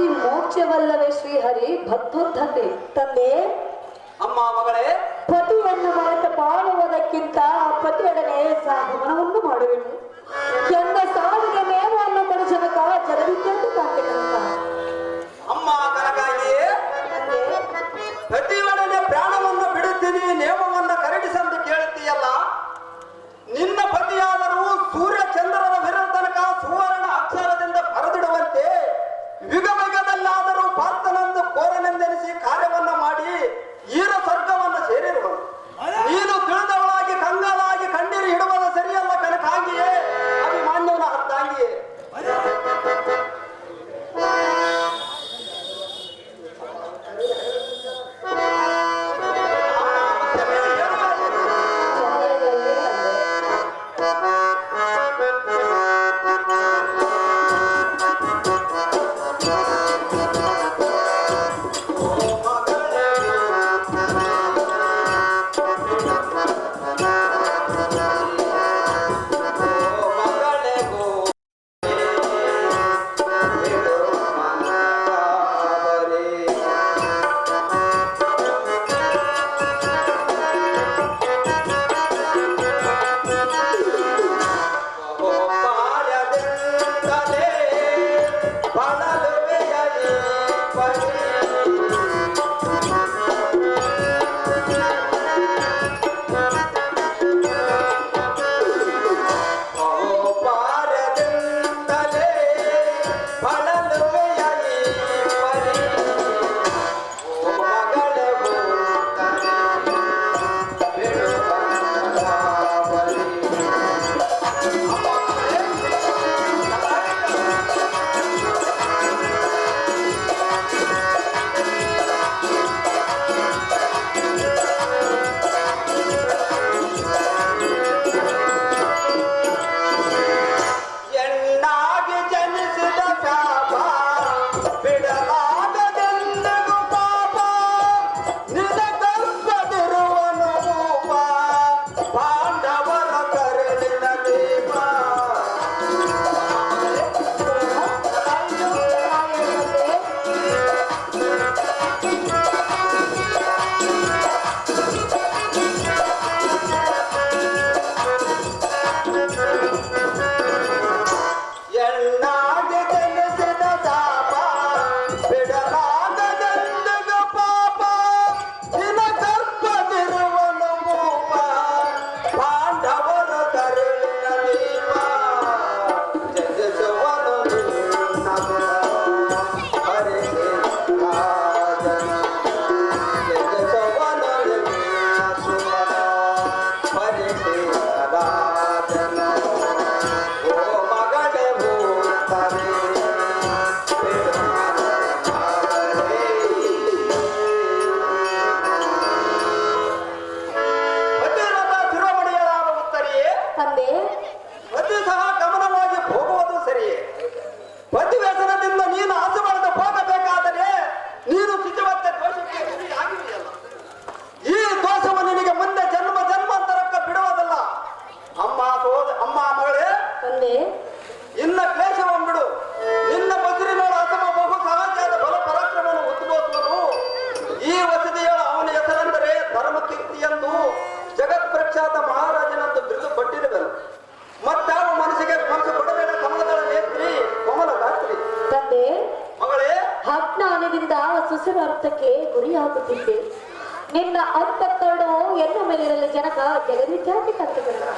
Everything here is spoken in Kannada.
ಭಕ್ತಿ ಮೋಕ್ಷವಲ್ಲವೇ ಶ್ರೀಹರಿ ಭಕ್ತೋದ್ಧತೆ. ತಂದೆ ಅಮ್ಮ ಮಗಳೇ. ಪತಿಯನ್ನು ಮರೆತ ಬಾಳುವುದಕ್ಕಿಂತ ಪತಿಯೊಡನೆ ಸಾಧನವನ್ನು ಮಾಡುವೆನು. ಎನ್ನ ಸಾವಿಗೆ ಮೇವನ್ನು ಕಾಲ ಜನರಿಗೆಂದು ಕಾಂತಿನಂತ ನೋಡುತ್ತಿದ್ದೆ ನಿನ್ನ ಅಂತಃಕರಣವು ಎನ್ನು ಮೇಲಿರಲು ಜನಕ ಜಗದಿ ಜಾತಿ ಕರ್ತಗಳು